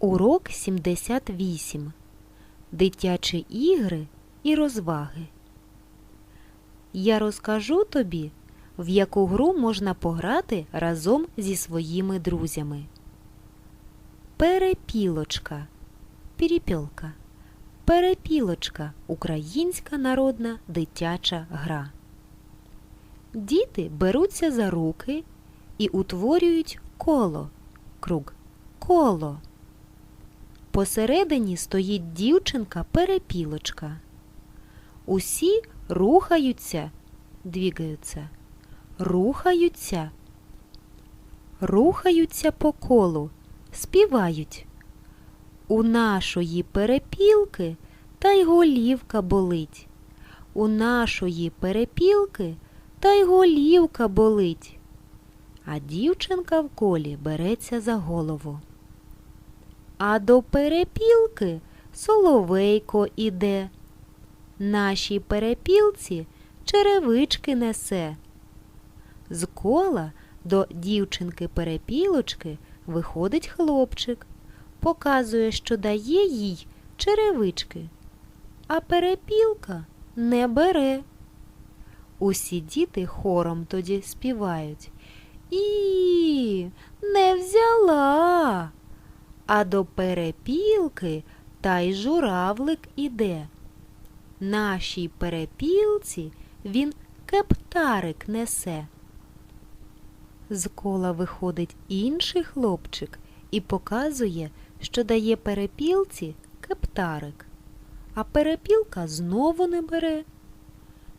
Урок 78. Дитячі ігри і розваги. Я розкажу тобі, в яку гру можна пограти разом зі своїми друзями. Перепілочка. Перепілка. Перепілочка українська народна дитяча гра. Діти беруться за руки і утворюють коло. Круг. Коло. Посередині стоїть дівчинка-перепілочка. Усі рухаються, двігаються, рухаються, рухаються по колу, співають. У нашої перепілки та й голівка болить. У нашої перепілки та й голівка болить. А дівчинка в колі береться за голову. А до перепілки соловейко іде. Нашій перепілці черевички несе. З кола до дівчинки-перепілочки виходить хлопчик, показує, що дає їй черевички, а перепілка не бере. Усі діти хором тоді співають. І не взяла. А до перепілки та й журавлик іде. Нашій перепілці він кептарик несе. З кола виходить інший хлопчик і показує, що дає перепілці кептарик, а перепілка знову не бере.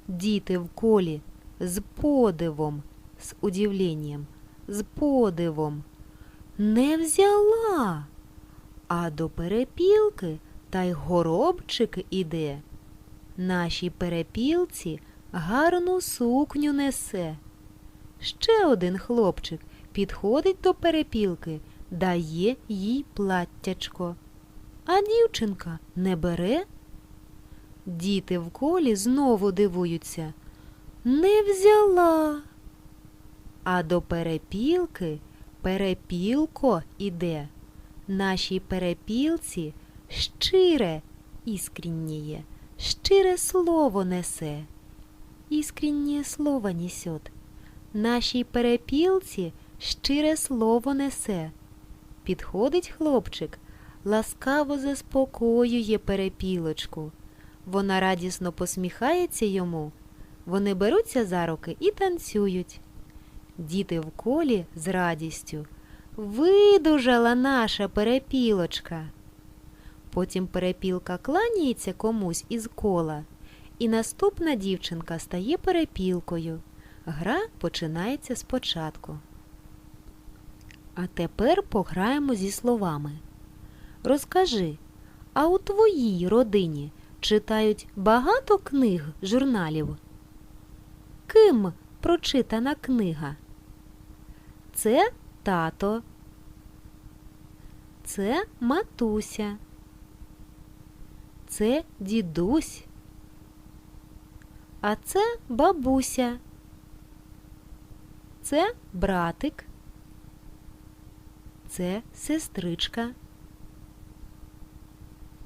Діти в колі з подивом, з удивленням, з подивом. Не взяла. А до перепілки та й горобчик іде. Нашій перепілці гарну сукню несе. Ще один хлопчик підходить до перепілки, дає їй платтячко. А дівчинка не бере. Діти в колі знову дивуються. Не взяла. А до перепілки перепілко іде. Нашій перепілці щире іскренніє, щире слово несе. Іскреннє слово несет. Нашій перепілці щире слово несе. Підходить хлопчик, ласкаво заспокоює перепілочку. Вона радісно посміхається йому. Вони беруться за руки і танцюють. Діти в колі з радістю. Видужала наша перепілочка. Потім перепілка кланяється комусь із кола, і наступна дівчинка стає перепілкою. Гра починається спочатку. А тепер пограємо зі словами. Розкажи, а у твоїй родині читають багато книг журналів? Ким прочитана книга? Це тато. Це матуся. Це дідусь. А це бабуся. Це братик. Це сестричка.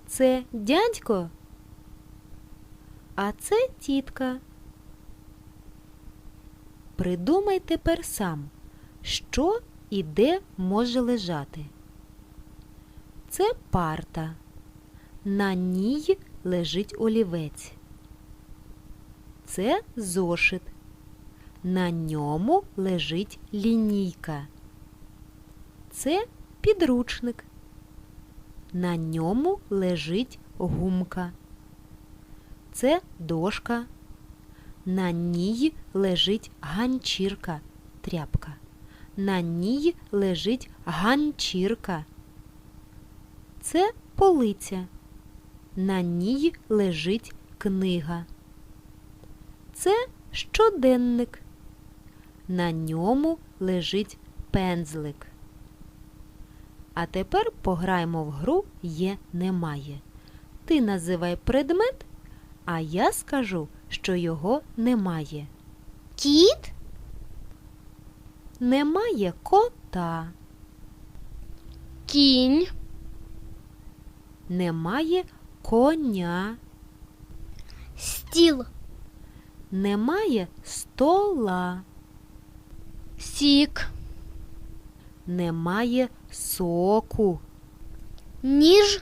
Це дядько. А це тітка. Придумай тепер сам, що і де може лежати. Це парта. На ній лежить олівець. Це зошит. На ньому лежить лінійка. Це підручник. На ньому лежить гумка. Це дошка. На ній лежить ганчірка, тряпка. На ній лежить ганчірка. Це полиця. На ній лежить книга. Це щоденник. На ньому лежить пензлик. А тепер пограємо в гру є немає. Ти називай предмет, а я скажу, що його немає. Кіт, Немає кота, кінь, Немає коня. Стіл. Немає стола. Сік. Немає соку. Ніж.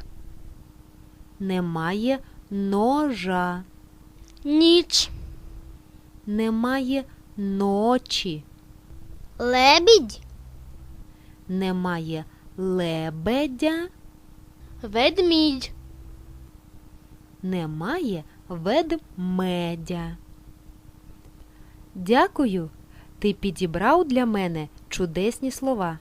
Немає ножа. Ніч. Немає ночі. Лебідь. Немає лебедя. Ведмідь. Немає ведмедя. Дякую. Ти підібрав для мене чудесні слова.